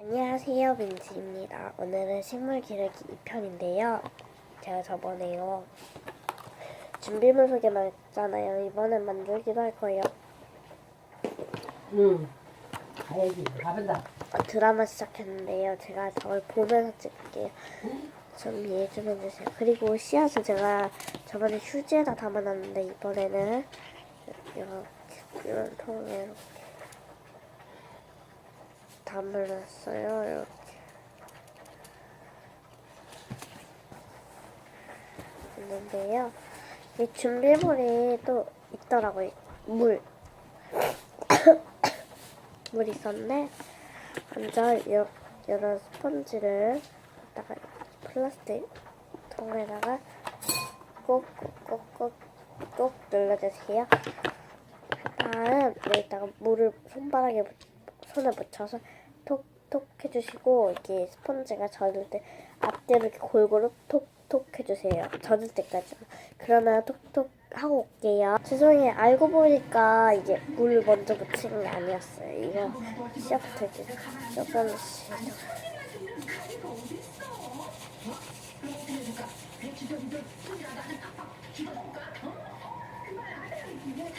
안녕하세요 민지입니다. 오늘은 식물 기르기 2편인데요. 제가 저번에요 준비물 소개만 했잖아요. 이번엔 만들기도 할 거예요. 응. 가야지. 가본다. 어, 드라마 시작했는데요. 제가 저걸 보면서 찍을게요. 좀 이해 좀 해주세요. 그리고 씨앗을 제가 저번에 휴지에다 담아놨는데 이번에는 이렇게 이런 통에 이렇게 담아놨어요. 이렇게. 있는데요. 이 준비물이 또 있더라고요. 물. 물 있었네. 먼저 이- 이런 스펀지를 갖다가 플라스틱 통에다가 꼭꼭꼭 꼭 눌러주세요. 다음 여기다가 물을 손바닥에 묻- 손에 묻혀서 톡톡 해주시고 이게 스펀지가 젖을 때 앞뒤로 이렇게 골고루 톡톡 해주세요. 젖을 때까지. 그러면 톡톡 하고 올게요. 죄송해요. 알고 보니까 이게 물 먼저 묻히는 게 아니었어요. 이거 시작부터 이제. 조금씩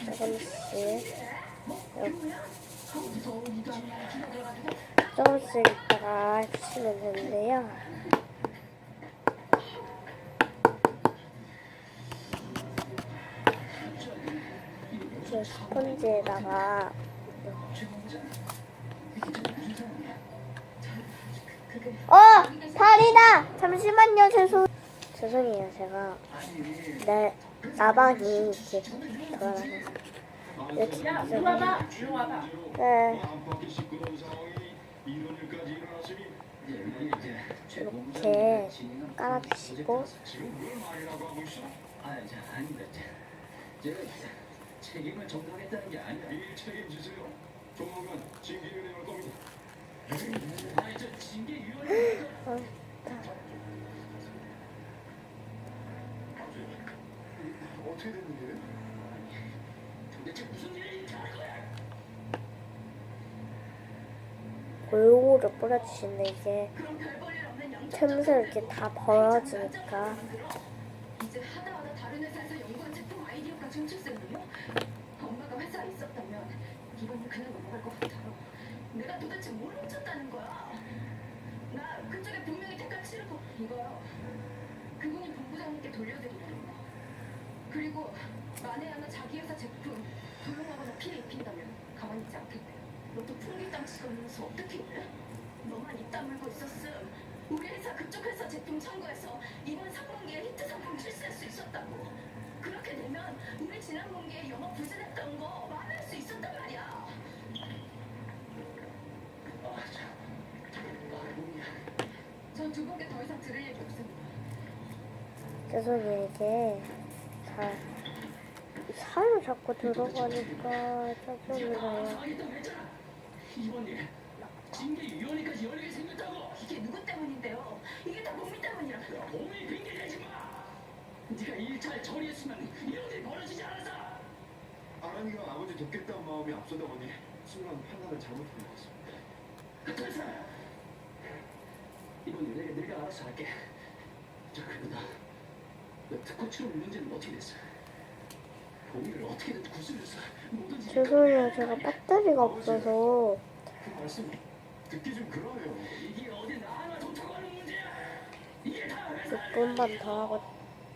이렇게 조금씩 있다가 해주시면 되는데요. 이 스펀지에다가 어! 다리다! 잠시만요, 죄송 죄송해요, 제가 내 나방이 이렇게 돌아 다녀서 이렇게 네. 이렇게 깔아주시고 아, 자, 아닙니다. 제가 책임을 전가하겠다는 게 아니라 이 책임지세요. 조만간 징계를 내올 겁니다. 아니, 저 징계 위원회 어, 어떻게 된 일이에요? 도대체 무슨 일인지 알 거야? 골고루 뿌려주시는데 이게 틈새 이렇게 다 벌어지니까. 그분이 본부장님께 돌려드리라는 거. 그리고 만에 하나 자기 회사 제품 도용하거나 피해 입힌다면 가만히 있지 않겠대요. 너도 풍기땅치가 있면서 어떻게 이래? 너만 입 다물고 있었음. 우리 회사 그쪽 회사 제품 청구해서 이번 상반기에 히트 상품 출시할 수 있었다고. 그렇게 되면 우리 지난 분기에 영업 부진했던 거 만회할 수 있었단 말이야. 아, 참. 아, 뭐야. 전두 분께 더 이상 들을 얘기 없습니다. 죄송해요 이게 잘 살을 자꾸 들어가니까 짜증이 나요. 이번 일 징계 위원회까지 열게 생겼다고. 이게 누구 때문인데요? 이게 다 몸이 때문이라고요. 몸이 핑계대지 마. 네가 일잘 처리했으면 이런 일 벌어지지 않았어. 아랑이가 아버지 돕겠다는 마음이 앞서다 보니 순간 판단을 잘못한 것 같습니다. 됐어. 이번 일 내가 내가 알아서 할게. 저 그보다 너 특허 치료 문제는 어떻게 됐어? 공의를 어떻게든 구슬렸어. 뭐든지 죄송해요 제가 배터리가 없어서 그 말씀 듣기 좀 그러네요. 이게 어디 나나 좋다고 하는 문제야. 이게 다 회사. 6분만 더 하고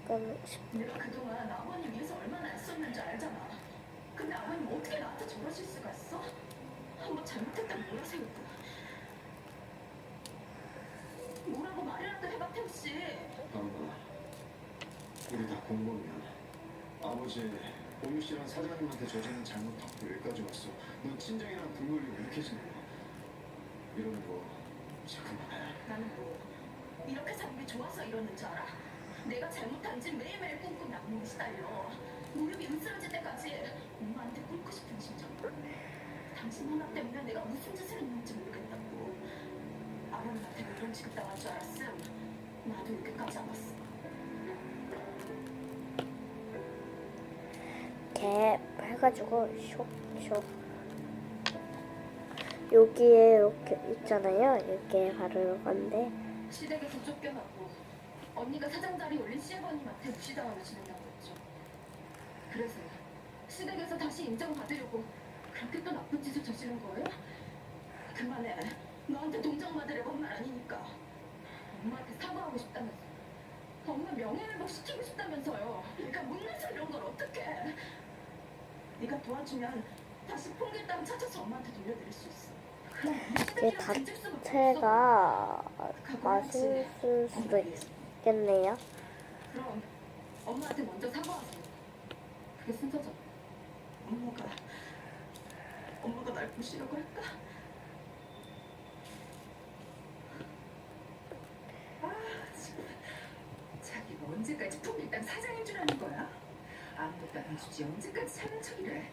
끝 싶... 내가 그동안 아버님 위해서 얼마나 애썼는지 알잖아. 근데 아버님 어떻게 나한테 저러실 수가 있어? 한번 잘못했다면 몰아세우고. 뭐라고 말이라도 해봐, 태우 씨. 아마 우리 다 공범이야. 아버지 공유 씨랑 사장님한테 저지른 잘못 덮고 여기까지 왔어. 넌 친정이랑 국물이 울컥해지는 거야. 이러는 거 해. 나는 뭐 이렇게 사는 게 좋아서 이러는 줄 알아? 내가 잘못한 지 매일매일 꼼꼼히 악몽이 시달려. 무릎이 으스러질 때까지 엄마한테 꿇고 싶은 심정. 당신 하나 때문에 내가 무슨 짓을 했는지 모르겠다고. 아버님한테 이런 취급 당할 줄 알았음. 나도 이렇게까지 안 왔어. 이렇게 해가지고 쇽 쇽 여기에 이렇게 있잖아요. 이게 바로 이건데 시댁에서 쫓겨나고 언니가 사장 자리 올린 시아버님한테 무시당하고 지낸다고 했죠. 그래서 시댁에서 다시 인정받으려고 그렇게 또 나쁜 짓을 저지른 거예요? 그만해. 너한테 동정 받으려고 한 말 아니니까. 엄마한테 사과하고 싶다면서. 엄마 명예회복 시키고 싶다면서요. 그러니까 못내서 이런 걸 어떡해. 네가 도와주면 다시 풍길땅 찾아서 엄마한테 돌려드릴 수 있어. 없어. 자체가 맛있을 수도 있겠네요. 그럼 엄마한테 먼저 사과하세요. 그게 순서죠. 엄마가 엄마가 날 보시려고 할까? 아. 자기가 언제까지 풍일당 사장인 줄 아는 거야? 아무것도 안 해주지 언제까지 사는 척이래?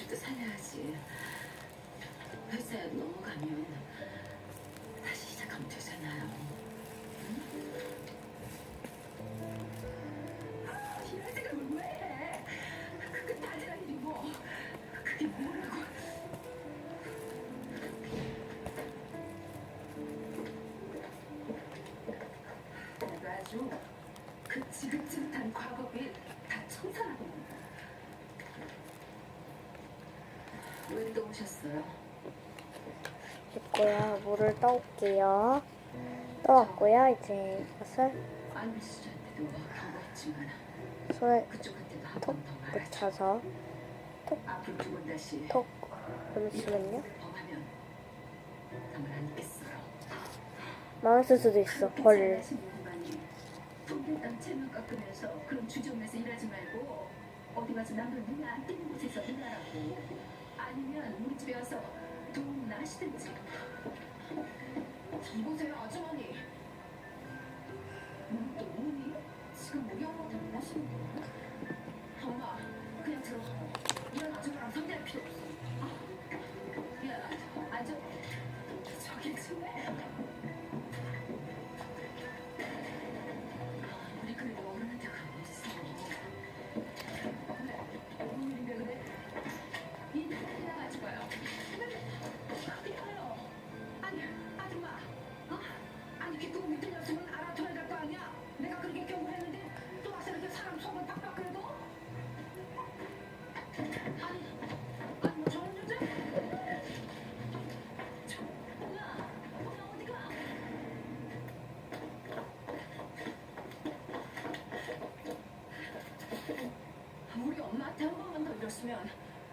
아버지도 살려야지. 회사에 넘어가면 다시 시작하면 되잖아요. 또 오셨어요? 됐고요. 물을 떠올게요. 떠왔고요. 이제 이것을 씨한테도 손에 그쪽 한테도 한 톡 번더 말하지. 붙여서 앞으로 두번 다시 톡 잠시만요. 범하면 가만 안 있겠어요. 망했을 수도 있어. 깎으면서 그런 주점에서 일하지 말고 어디 가서 남들 눈에 안 띄는 곳에서 일하라고 아니면 우리 집에 와서 돈이나 하시든지 이보세요 아주머니 음, 또 뭐니? 지금 우리 엄마한테 뭐 하시는 거야? 엄마 그냥 들어가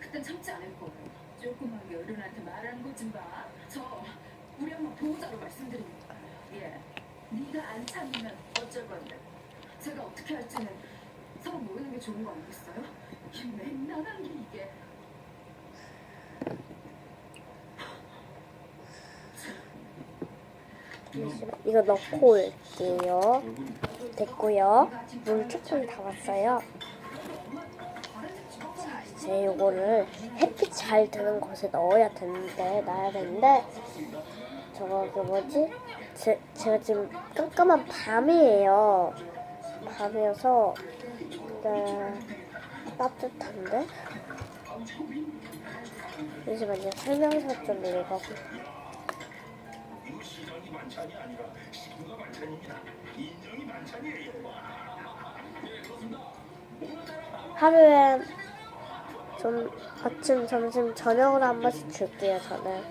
그땐 참지 않을 거예요. 조그맣게 어른한테 말하는 것 좀 봐. 저 우리 엄마 보호자로 말씀드립니다. 예, 네가 안 참으면 어쩔 건데. 제가 어떻게 할지는 서로 모르는 게 좋은 거 아니겠어요? 이 맨날한 게 이게. 이거 넣고 올게요. 됐고요. 물 조금 담았어요. 자, 이제 요거를 햇빛 잘 드는 곳에 넣어야 되는데, 놔야 되는데, 저거 그 뭐지? 제, 제가 지금 깜깜한 밤이에요. 밤이어서, 네, 따뜻한데? 잠시만요. 설명서 좀 읽어. 이거 시장이 반찬이 아니라 식구가 반찬입니다. 인정이 반찬이에요. 하루에 좀 아침, 점심, 저녁으로 한 번씩 줄게요, 저는.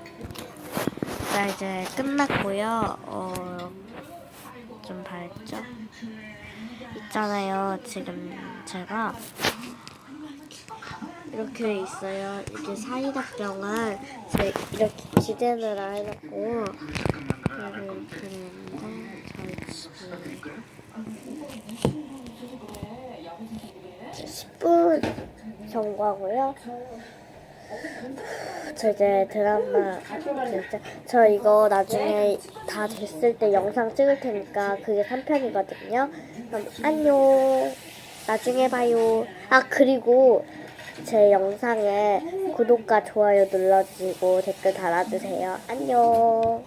자, 이제 끝났고요. 어, 좀 밝죠? 있잖아요. 지금 제가 이렇게 있어요. 이게 사이다병을 제 이렇게 기대느라 해놓고 여기 있는데 저희 집에 10분 경과고요. 저 이제 드라마 진짜 저 이거 나중에 다 됐을 때 영상 찍을 테니까 그게 3편이거든요. 그럼 안녕. 나중에 봐요. 아 그리고 제 영상에 구독과 좋아요 눌러주시고 댓글 달아주세요. 안녕.